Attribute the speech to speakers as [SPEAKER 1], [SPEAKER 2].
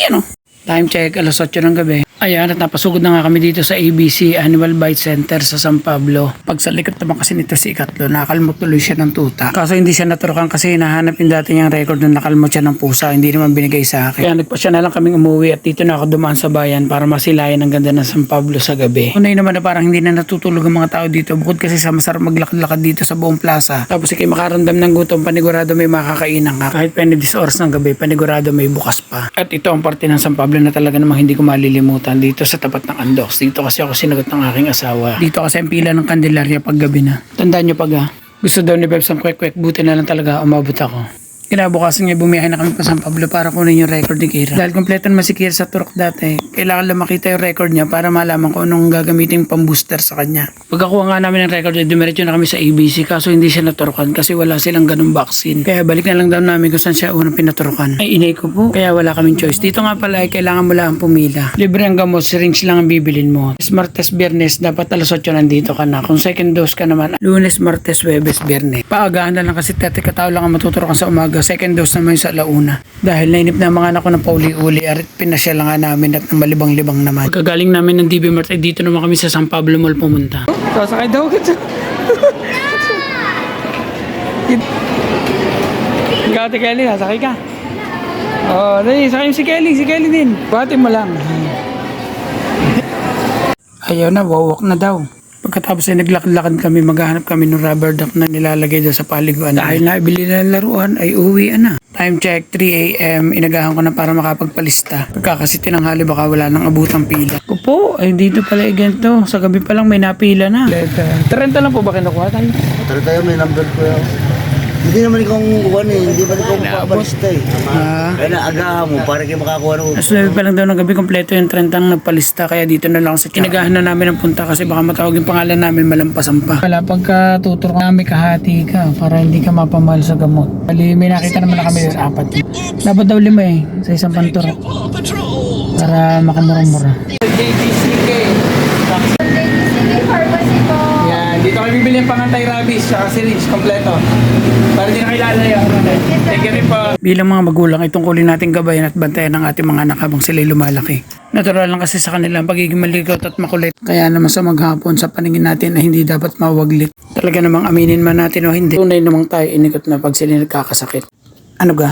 [SPEAKER 1] Ayan o. Time check, alas 8 ng gabi. Ayan, at napasugod na nga kami dito sa ABC Animal Bite Center sa San Pablo. Pag sa likod naman kasi nito si Ikatlo, nakalmot tuloy siya ng tuta. Kaso hindi siya naturukan kasi hinahanap yung dati niyang record na nakalmot siya ng pusa, hindi naman binigay sa akin. Kaya nagpasya na lang kaming umuwi at dito na ako dumaan sa bayan para masilayan ang ganda ng San Pablo sa gabi. Unay naman na parang hindi na natutulog ang mga tao dito bukod kasi sa masarap maglakad-lakad dito sa buong plaza. Tapos ikay makaramdam ng gutom, panigurado may makakainan ka. Kahit penedis oras ng gabi, panigurado may bukas pa. At ito ang parte ng San Pablo na talaga namang hindi ko malilimutan dito sa tapat ng Andox. Dito kasi ako sinagot ng aking asawa. Dito kasi ang pila ng Candelaria pag gabi na. Tandaan nyo pag ah, gusto daw ni Bebs ang kwek-kwek, buti na lang talaga umabot ako. Kinabukasan niya bumiyahe na kami pa San Pablo para kunin yung record ni Kira. Dahil kompleto naman si Kira sa turok dati, kailangan lang makita yung record niya para malaman kung anong gagamitin pang booster sa kanya. Pagkakuha nga namin ng record, dumiretso na kami sa ABC kaso hindi siya naturukan kasi wala silang ganung vaccine. Kaya balik na lang daw namin kung saan siya unang pinaturukan. Ay inay ko po, kaya wala kaming choice. Dito nga pala ay kailangan mo lang pumila. Libre ang gamot, syringe lang ang bibilin mo. Martes, Biyernes, dapat alas 8 nandito ka na. Kung second dose ka naman, Lunes, Martes, Webes, Biyernes. Paagahan na lang kasi 30 katao lang ang matuturukan sa umaga. Second dose naman sa launa. Dahil nainip na mga anak ko ng pauli-uli at pinasya lang nga namin at ng malibang-libang naman. Pagkagaling namin ng DB Mart, ay dito naman kami sa San Pablo Mall pumunta. Sasakay daw kita. Ikaw, Ate Kelly, sasakay ka. Oo, oh, dali, sakay mo si Kelly, si Kelly din. Bati mo lang. Ayaw na, wawak na daw. Pagkatapos ay naglakad-lakad kami, maghahanap kami ng rubber duck na nilalagay doon sa paliguan. Dahil naibili na laruan, ay uwi na. Time check, 3 a.m. Inagahan ko na para makapagpalista. Pagkakasi tinanghali baka wala nang abutang pila. Opo, ay dito pala ay ganito. Sa gabi pa lang may napila na. 30 lang po ba kinukuha tayo?
[SPEAKER 2] Tara tayo, may number ko yun. Hindi naman ikaw kukuha eh. Hindi ba ikaw magpapalista eh.
[SPEAKER 1] Ah.
[SPEAKER 2] Kaya na agahan mo para kayo makakuha ng
[SPEAKER 1] Alas 9 pa lang daw ng gabi, kompleto yung 30 ang nagpalista. Kaya dito na lang sa kinagahan na namin ang punta kasi baka matawag yung pangalan namin malampasan pa. Wala pagka tutur ka namin kahati ka para hindi ka mapamahal sa gamot. Bali, may nakita naman na kami yung apat. Dapat daw lima eh, sa isang panturok. Para makamura-mura. JBCK. Yan, dito kami bibili ng pangantay rabies sa syringe kompleto. Para di na kailangan yun. Thank po. Bilang mga magulang, itong kulin natin gabayan at bantayan ng ating mga anak habang sila'y lumalaki. Natural lang kasi sa kanila ang pagiging maligot at makulit. Kaya naman sa maghapon sa paningin natin na hindi dapat mawaglit. Talaga namang aminin man natin o hindi. Tunay namang tayo inikot na pag sila nagkakasakit. Ano ga?